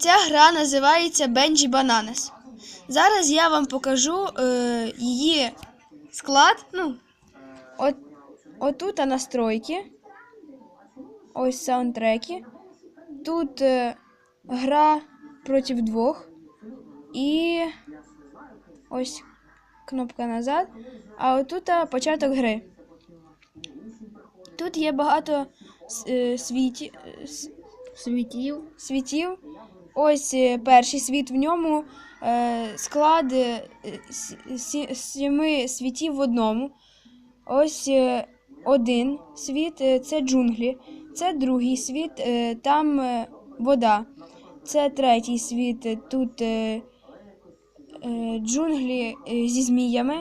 Ця гра називається Benji Bananas. Зараз я вам покажу е, її склад. Ну, от, отут настройки. Ось саундтреки. Тут е, гра проти двох. І ось кнопка назад. А отут початок гри. Тут є багато е, світі, е, Світів. світів. Ось е, перший світ в ньому е, склад е, сіми світів в одному. Ось один світ це джунглі. Це другий світ, там вода. Це третій світ. Тут джунглі зі зміями.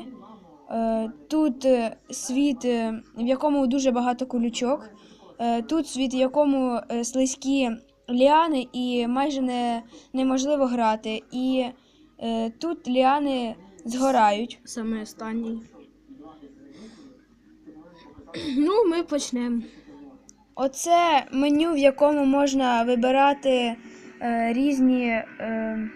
Тут світ, в якому дуже багато колючок. Тут світ, в якому слизькі ліани і майже не, неможливо грати. І е, тут ліани згорають. Саме останній. Ну, ми почнемо. Оце меню, в якому можна вибирати е, різні. Е,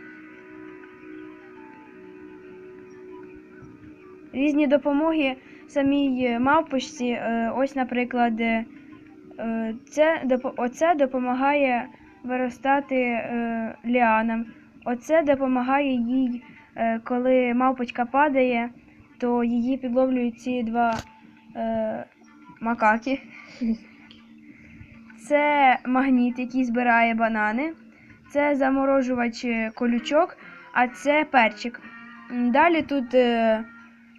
різні допомоги самій мавпочці. Е, ось, наприклад, е, це, оце допомагає виростати е, ліанам. Оце допомагає їй, е, коли мавпочка падає, то її підловлюють ці два е, макаки. Це магніт, який збирає банани. Це заморожувач е, колючок, а це перчик. Далі тут е,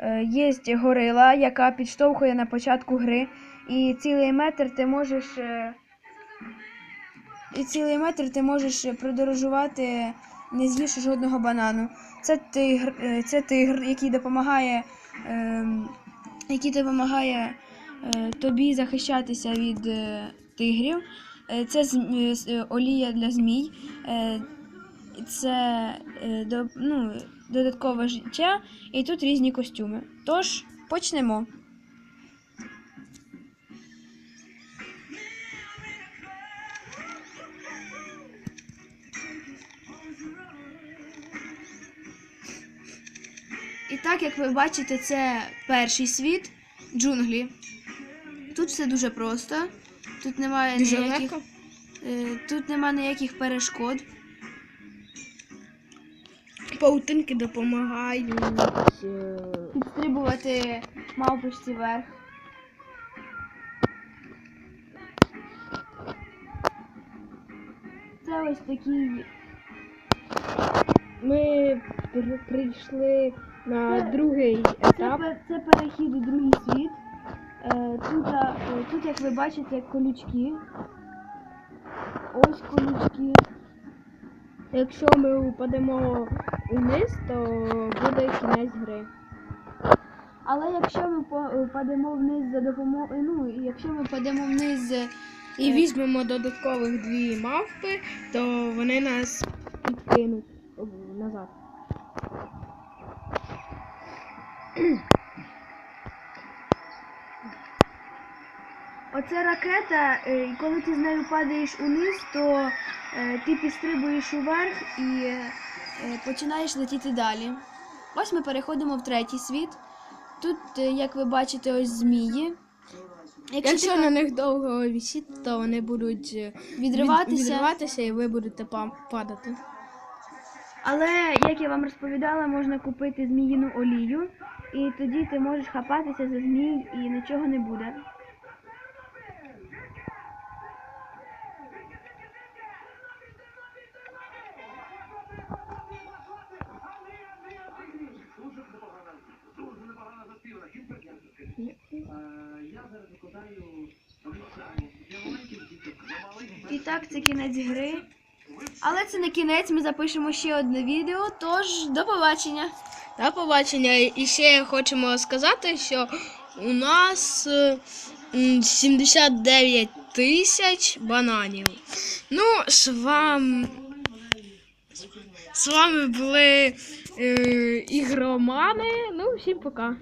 е, є горила, яка підштовхує на початку гри. І цілий метр ти можеш. е, І цілий метр ти можеш продорожувати, не з'ївши жодного банану. Це тигр, е, це тигр, який допомагає, ем, який допомагає е, тобі захищатися від е, тигрів. Е, Це е, е, олія для змій. Е, Це е, до- ну, додаткове життя, і тут різні костюми. Тож, почнемо. І так, як ви бачите, це перший світ джунглі. Тут все дуже просто. Тут немає Дуже ніяких, легко. е, тут немає ніяких перешкод. Паутинки допомагають. е, Підстрибувати мавпочці вверх. Це ось такий. Ми прийшли на Це- другий етап. пе- це перехід у другий світ. Е, тут, е, тут, як ви бачите, колючки. Ось колючки. Якщо ми упадемо вниз, то буде кінець гри. Але якщо ми по- падемо вниз за допомогою. Ну, якщо ми падемо вниз. е, І візьмемо додаткових дві мавпи, то вони нас підкинуть назад. Оце ракета, е, і коли ти з нею падаєш униз, то е, ти підстрибуєш уверх і е, починаєш летіти далі. Ось ми переходимо в третій світ. Тут, як ви бачите, ось змії. Якщо, Якщо ти на них довго висіти, то вони будуть відриватися, від- відриватися і ви будете падати. Але як я вам розповідала, можна купити зміїну олію, і тоді ти можеш хапатися за змій і нічого не буде. І так, це кінець гри. Але це не кінець, ми запишемо ще одне відео, тож до побачення. До побачення. І ще хочемо сказати, що у нас е, 79 тисяч бананів. Ну, з вами, з вами були е, ігромани. Ну, всім пока.